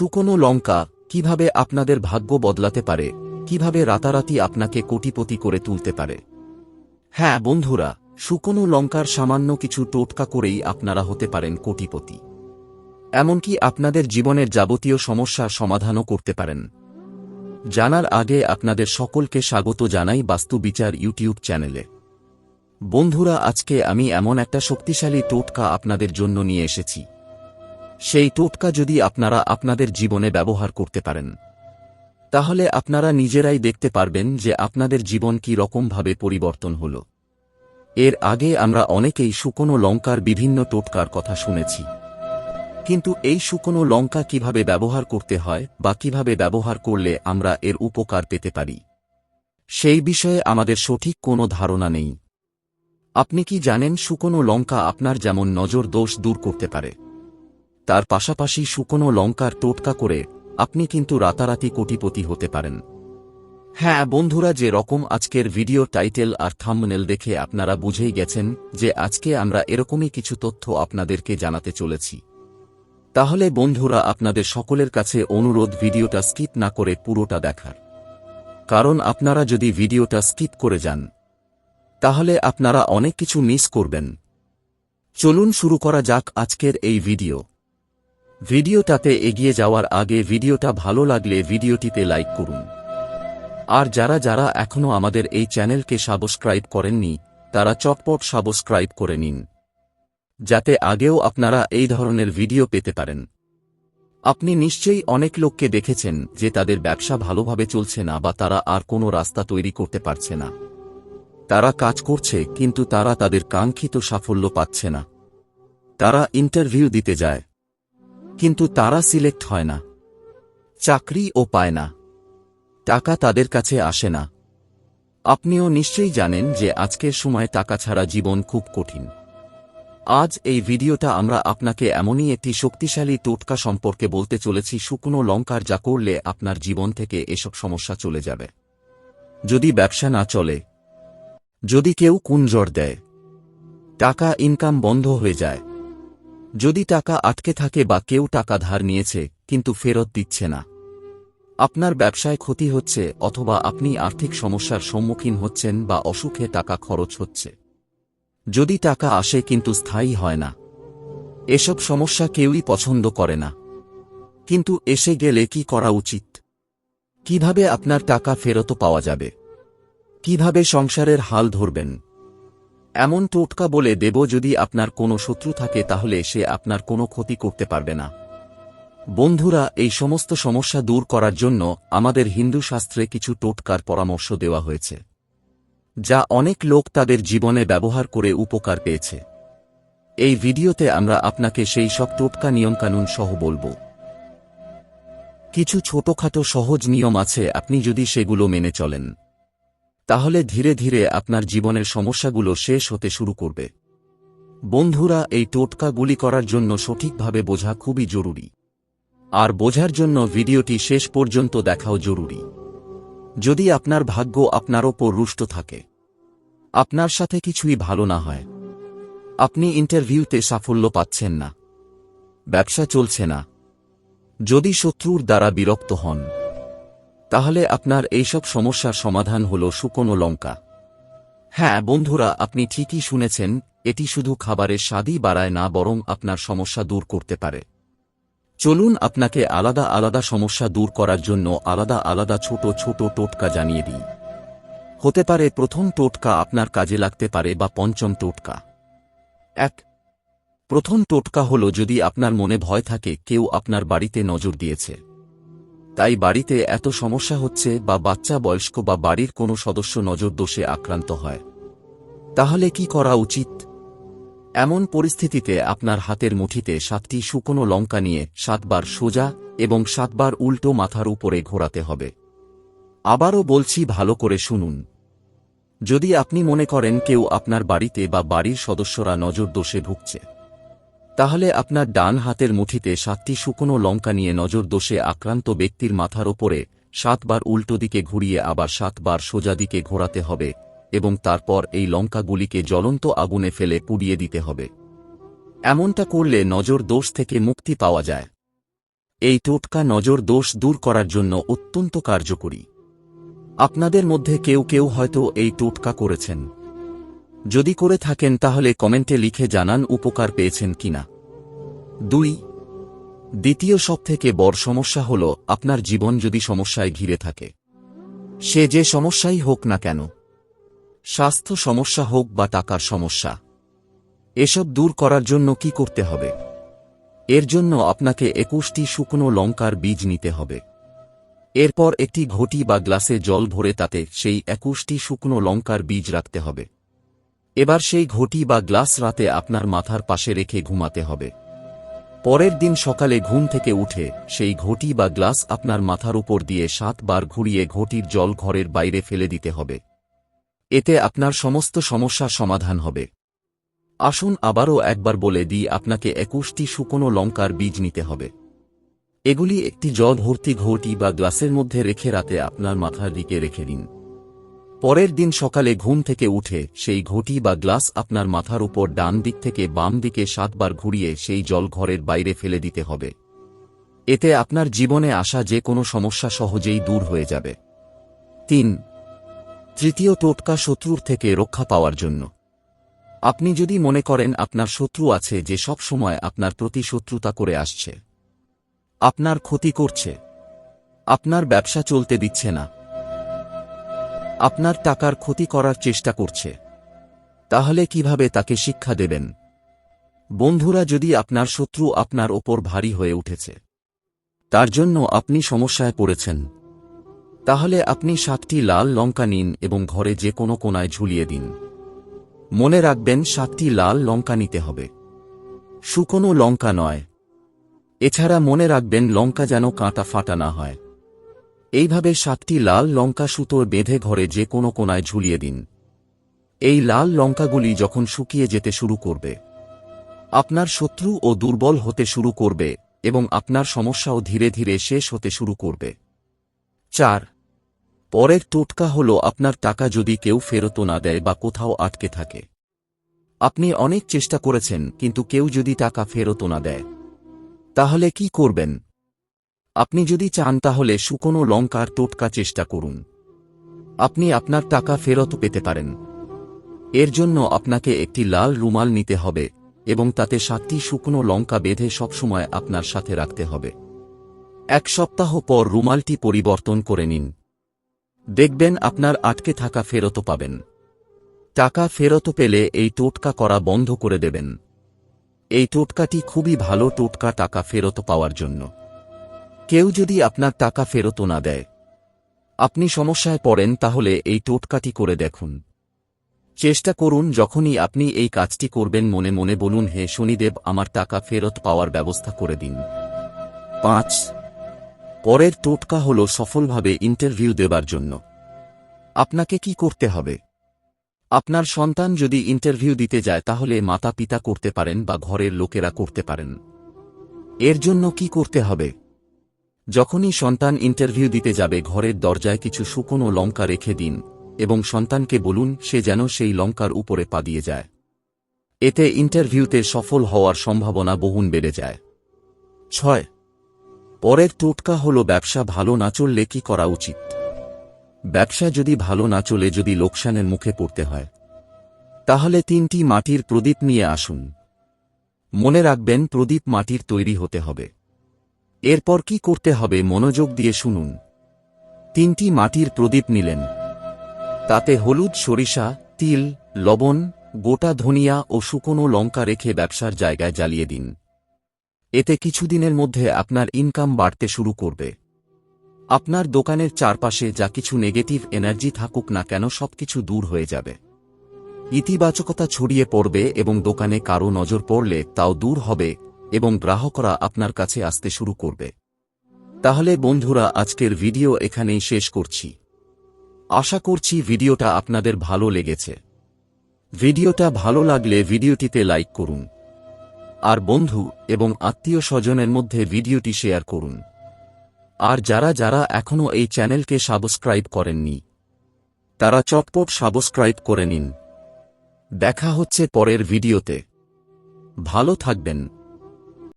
শুকনো লঙ্কা কীভাবে আপনাদের ভাগ্য বদলাতে পারে, কীভাবে রাতারাতি আপনাকে কোটিপতি করে তুলতে পারে? হ্যাঁ বন্ধুরা, শুকনো লঙ্কার সামান্য কিছু টোটকা করেই আপনারা হতে পারেন কোটিপতি। এমনকি আপনাদের জীবনের যাবতীয় সমস্যার সমাধানও করতে পারেন। জানার আগে আপনাদের সকলকে স্বাগত জানাই বাস্তু বিচার ইউটিউব চ্যানেলে। বন্ধুরা, আজকে আমি এমন একটা শক্তিশালী টোটকা আপনাদের জন্য নিয়ে এসেছি। সেই টোটকা যদি আপনারা আপনাদের জীবনে ব্যবহার করতে পারেন, তাহলে আপনারা নিজেরাই দেখতে পারবেন যে আপনাদের জীবন কি রকমভাবে পরিবর্তন হল। এর আগে আমরা অনেকেই শুকনো লঙ্কার বিভিন্ন টোটকার কথা শুনেছি। কিন্তু এই শুকনো লঙ্কা কীভাবে ব্যবহার করতে হয় বা কীভাবে ব্যবহার করলে আমরা এর উপকার পেতে পারি, সেই বিষয়ে আমাদের সঠিক কোনো ধারণা নেই। আপনি কি জানেন শুকনো লঙ্কা আপনার যেমন নজর দোষ দূর করতে পারে? তার পাশাপাশি শুকনো লঙ্কার টোটকা করে আপনি কিন্তু রাতারাতি কোটিপতি হতে পারেন। হ্যাঁ বন্ধুরা যে রকম আজকের ভিডিও টাইটেল আর থাম্বনেল দেখে আপনারা বুঝেই গেছেন যে আজকে আমরা এরকমই কিছু তথ্য আপনাদেরকে জানাতে চলেছি। তাহলে বন্ধুরা আপনাদের সকলের কাছে অনুরোধ ভিডিওটা স্কিপ না করে পুরোটা দেখার। কারণ আপনারা যদি ভিডিওটা স্কিপ করে যান, তাহলে আপনারা অনেক কিছু মিস করবেন। চলুন শুরু করা যাক আজকের এই ভিডিও। ভিডিওটাতে এগিয়ে যাওয়ার আগে ভিডিওটা ভালো লাগলে ভিডিওটিতে লাইক করুন। আর যারা যারা এখনও আমাদের এই চ্যানেলকে সাবস্ক্রাইব করেননি, তারা চটপট সাবস্ক্রাইব করে নিন। যাতে আগেও আপনারা এই ধরনের ভিডিও পেতে পারেন। আপনি নিশ্চয়ই অনেক লোককে দেখেছেন যে তাদের ব্যবসা ভালোভাবে চলছে না বা তারা আর কোনো রাস্তা তৈরি করতে পারছে না। তারা কাজ করছে, কিন্তু তারা তাদের কাঙ্ক্ষিত সাফল্য পাচ্ছে না। তারা ইন্টারভিউ দিতে যায়। কিন্তু তারা সিলেক্ট হয় না। চাকরি ও পায় না। টাকা তাদের কাছে আসে না। আপনিও নিশ্চয়ই জানেন যে আজকের সময় টাকা ছাড়া জীবন খুব কঠিন। আজ এই ভিডিওটা আমরা আপনাকে এমনই একটি শক্তিশালী টোটকা সম্পর্কে বলতে চলেছি, শুকনো লঙ্কার যা করলে আপনার জীবন থেকে এসব সমস্যা চলে যাবে। যদি ব্যবসা না চলে, যদি কেউ কুঞ্জর দেয়, টাকা ইনকাম বন্ধ হয়ে যায় যদি টাকা আটকে থাকে বা কেউ টাকা ধার নিয়েছে, কিন্তু ফেরত দিচ্ছে না। আপনার ব্যবসায় ক্ষতি হচ্ছে অথবা আপনি আর্থিক সমস্যার সম্মুখীন হচ্ছেন বা অসুখে টাকা খরচ হচ্ছে। যদি টাকা আসে কিন্তু স্থায়ী হয় না। এসব সমস্যা কেউই পছন্দ করে না। কিন্তু এসে গেলে কি করা উচিত? কীভাবে আপনার টাকা ফেরত পাওয়া যাবে? কীভাবে সংসারের হাল ধরবেন? এমন টোটকা বলে দেব যদি আপনার কোনো শত্রু থাকে তাহলে সে আপনার কোনো ক্ষতি করতে পারবে না। বন্ধুরা, এই সমস্ত সমস্যা দূর করার জন্য আমাদের হিন্দু শাস্ত্রে কিছু টোটকার পরামর্শ দেওয়া হয়েছে, যা অনেক লোক তাদের জীবনে ব্যবহার করে উপকার পেয়েছে। এই ভিডিওতে আমরা আপনাকে সেই সব টোটকা নিয়মকানুন সহ বলব। কিছু ছোটখাটো সহজ নিয়ম আছে, আপনি যদি সেগুলো মেনে চলেন। তাহলে ধীরে ধীরে আপনার জীবনের সমস্যাগুলো শেষ হতে শুরু করবে। বন্ধুরা, এই টোটকাগুলি করার জন্য সঠিকভাবে বোঝা খুবই জরুরি। আর বোঝার জন্য ভিডিওটি শেষ পর্যন্ত দেখাও জরুরি। যদি আপনার ভাগ্য আপনার ওপর রুষ্ট থাকে, আপনার সাথে কিছুই ভালো না হয়, আপনি ইন্টারভিউতে সাফল্য পাচ্ছেন না, ব্যবসা চলছে না, যদি শত্রুর দ্বারা বিরক্ত হন তাহলে আপনার এইসব সমস্যার সমাধান হল শুকনো লঙ্কা। হ্যাঁ বন্ধুরা, আপনি ঠিকই শুনেছেন, এটি শুধু খাবারের স্বাদই বাড়ায় না, বরং আপনার সমস্যা দূর করতে পারে। চলুন আপনাকে আলাদা আলাদা সমস্যা দূর করার জন্য আলাদা আলাদা ছোট ছোট টোটকা জানিয়ে দিই। হতে পারে প্রথম টোটকা আপনার কাজে লাগতে পারে বা পঞ্চম টোটকা। এক, প্রথম টোটকা হল যদি আপনার মনে ভয় থাকে, কেউ আপনার বাড়িতে নজর দিয়েছে। তাই বাড়িতে এত সমস্যা হচ্ছে বা বাচ্চা বয়স্ক বা বাড়ির কোনো সদস্য নজর দোষে আক্রান্ত হয়। তাহলে কি করা উচিত? এমন পরিস্থিতিতে আপনার হাতের মুঠিতে সাতটি শুকনো লঙ্কা নিয়ে সাতবার সোজা এবং সাতবার উল্টো মাথার উপরে ঘোরাতে হবে। আবারও বলছি ভালো করে শুনুন। যদি আপনি মনে করেন কেউ আপনার বাড়িতে বা বাড়ির সদস্যরা নজর দোষে ভুগছে তাহলে আপনার ডান হাতের মুঠিতে সাতটি শুকনো লঙ্কা নিয়ে নজর দোষে আক্রান্ত ব্যক্তির মাথার ওপরে সাতবার উল্টো দিকে ঘুরিয়ে আবার সাতবার সোজা দিকে ঘোরাতে হবে এবং তারপর এই লঙ্কাগুলিকে জ্বলন্ত আগুনে ফেলে পুড়িয়ে দিতে হবে। এমনটা করলে নজর দোষ থেকে মুক্তি পাওয়া যায়। এই টোটকা নজর দোষ দূর করার জন্য অত্যন্ত কার্যকরী। আপনাদের মধ্যে কেউ কেউ হয়তো এই টোটকা করেছেন। যদি করে থাকেন তাহলে কমেন্টে লিখে জানান উপকার পেয়েছেন কিনা। দুই, দ্বিতীয় সবথেকে বড় সমস্যা হল আপনার জীবন যদি সমস্যায় ঘিরে থাকে। সে যে সমস্যাই হোক না কেন, স্বাস্থ্য সমস্যা হোক বা টাকার সমস্যা, এসব দূর করার জন্য কি করতে হবে? এর জন্য আপনাকে একুশটি শুকনো লঙ্কার বীজ নিতে হবে। এরপর একটি ঘটি বা গ্লাসে জল ভরে তাতে সেই একুশটি শুকনো লঙ্কার বীজ রাখতে হবে। এবার সেই ঘটি বা গ্লাস রাতে আপনার মাথার পাশে রেখে ঘুমাতে হবে। পরের দিন সকালে ঘুম থেকে উঠে সেই ঘটি বা গ্লাস আপনার মাথার উপর দিয়ে সাতবার ঘুরিয়ে ঘটির জল ঘরের বাইরে ফেলে দিতে হবে। এতে আপনার সমস্ত সমস্যার সমাধান হবে। আসুন আবারও একবার বলে দিই, আপনাকে একুশটি শুকনো লঙ্কার বীজ নিতে হবে। এগুলি একটি জল ভর্তি ঘটি বা গ্লাসের মধ্যে রেখে রাতে আপনার মাথার দিকে রেখে দিন। পরের দিন সকালে ঘুম থেকে উঠে সেই ঘটি বা গ্লাস আপনার মাথার উপর ডান দিক থেকে বাম দিকে সাতবার ঘুরিয়ে সেই জল ঘরের বাইরে ফেলে দিতে হবে। এতে আপনার জীবনে আসা যে কোনো সমস্যা সহজেই দূর হয়ে যাবে। তিন, তৃতীয় টোটকা শত্রুর থেকে রক্ষা পাওয়ার জন্য। আপনি যদি মনে করেন আপনার শত্রু আছে যে সব সময় আপনার প্রতি শত্রুতা করে আসছে। আপনার ক্ষতি করছে। আপনার ব্যবসা চলতে দিচ্ছে না। আপনার টাকার ক্ষতি করার চেষ্টা করছে। তাহলে কীভাবে তাকে শিক্ষা দেবেন? বন্ধুরা, যদি আপনার শত্রু আপনার ওপর ভারী হয়ে উঠেছে, তার জন্য আপনি সমস্যায় পড়েছেন, তাহলে আপনি সাতটি লাল লঙ্কা নিন এবং ঘরে যে কোনো কোনায় ঝুলিয়ে দিন। মনে রাখবেন, সাতটি লাল লঙ্কা নিতে হবে। শুকনো লঙ্কা নয়। এছাড়া মনে রাখবেন, লঙ্কা যেন কাঁটা ফাটা না হয়। এইভাবে সাতটি লাল লঙ্কা সুতোর বেঁধে ঘরে যে কোনো কোনায় ঝুলিয়ে দিন। এই লাল লঙ্কাগুলি যখন শুকিয়ে যেতে শুরু করবে, আপনার শত্রু ও দুর্বল হতে শুরু করবে এবং আপনার সমস্যাও ধীরে ধীরে শেষ হতে শুরু করবে। চার, পরের টোটকা হল আপনার টাকা যদি কেউ ফেরত না দেয় বা কোথাও আটকে থাকে। আপনি অনেক চেষ্টা করেছেন, কিন্তু কেউ যদি টাকা ফেরত না দেয়, তাহলে কি করবেন? আপনি যদি চান তাহলে শুকনো লঙ্কার টোটকা চেষ্টা করুন। আপনি আপনার টাকা ফেরত পেতে পারেন। এর জন্য আপনাকে একটি লাল রুমাল নিতে হবে এবং তাতে সাতটি শুকনো লঙ্কা বেঁধে সবসময় আপনার সাথে রাখতে হবে। এক সপ্তাহ পর রুমালটি পরিবর্তন করে নিন। দেখবেন আপনার আটকে থাকা ফেরত পাবেন। টাকা ফেরত পেলে এই টোটকা করা বন্ধ করে দেবেন। এই টোটকাটি খুবই ভালো টোটকা টাকা ফেরত পাওয়ার জন্য। কেউ যদি আপনার টাকা ফেরত না দেয়। আপনি সমস্যায় পড়েন, তাহলে এই টোটকাটি করে দেখুন। চেষ্টা করুন, যখনই আপনি এই কাজটি করবেন, মনে মনে বলুন, হে শনিদেব, আমার টাকা ফেরত পাওয়ার ব্যবস্থা করে দিন। পাঁচ। পরের টোটকা হল সফলভাবে ইন্টারভিউ দেবার জন্য। আপনাকে কি করতে হবে? আপনার সন্তান যদি ইন্টারভিউ দিতে যায়, তাহলে মাতা পিতা করতে পারেন বা ঘরের লোকেরা করতে পারেন। এর জন্য কি করতে হবে? যখনই সন্তান ইন্টারভিউ দিতে যাবে ঘরের দরজায় কিছু শুকনো লঙ্কা রেখে দিন, এবং সন্তানকে বলুন সে যেন সেই লঙ্কার উপরে পা দিয়ে যায়। এতে ইন্টারভিউতে সফল হওয়ার সম্ভাবনা বহুন বেড়ে যায়। ছয়, পরের টোটকা হল ব্যবসা ভালো না চললে কি করা উচিত? ব্যবসা যদি ভালো না চলে যদি লোকসানের মুখে পড়তে হয়। তাহলে তিনটি মাটির প্রদীপ নিয়ে আসুন। মনে রাখবেন প্রদীপ মাটির তৈরি হতে হবে। এরপর কি করতে হবে মনোযোগ দিয়ে শুনুন। তিনটি মাটির প্রদীপ নিলেন। তাতে হলুদ, সরিষা, তিল, লবণ, গোটা ধনিয়া ও শুকনো লঙ্কা রেখে ব্যবসার জায়গায় জ্বালিয়ে দিন। এতে কিছুদিনের মধ্যে আপনার ইনকাম বাড়তে শুরু করবে। আপনার দোকানের চারপাশে যা কিছু নেগেটিভ এনার্জি থাকুক না কেন সবকিছু দূর হয়ে যাবে। ইতিবাচকতা ছড়িয়ে পড়বে এবং দোকানে কারও নজর পড়লে তাও দূর হবে এবং গ্রাহকরা আপনার কাছে আসতে শুরু করবে। তাহলে বন্ধুরা, আজকের ভিডিও এখানেই শেষ করছি। আশা করছি ভিডিওটা আপনাদের ভালো লেগেছে। ভিডিওটা ভালো লাগলে ভিডিওটিতে লাইক করুন। আর বন্ধু এবং আত্মীয় স্বজনের মধ্যে ভিডিওটি শেয়ার করুন। আর যারা যারা এখনও এই চ্যানেলকে সাবস্ক্রাইব করেননি, তারা চটপট সাবস্ক্রাইব করে নিন। দেখা হচ্ছে পরের ভিডিওতে। ভালো থাকবেন।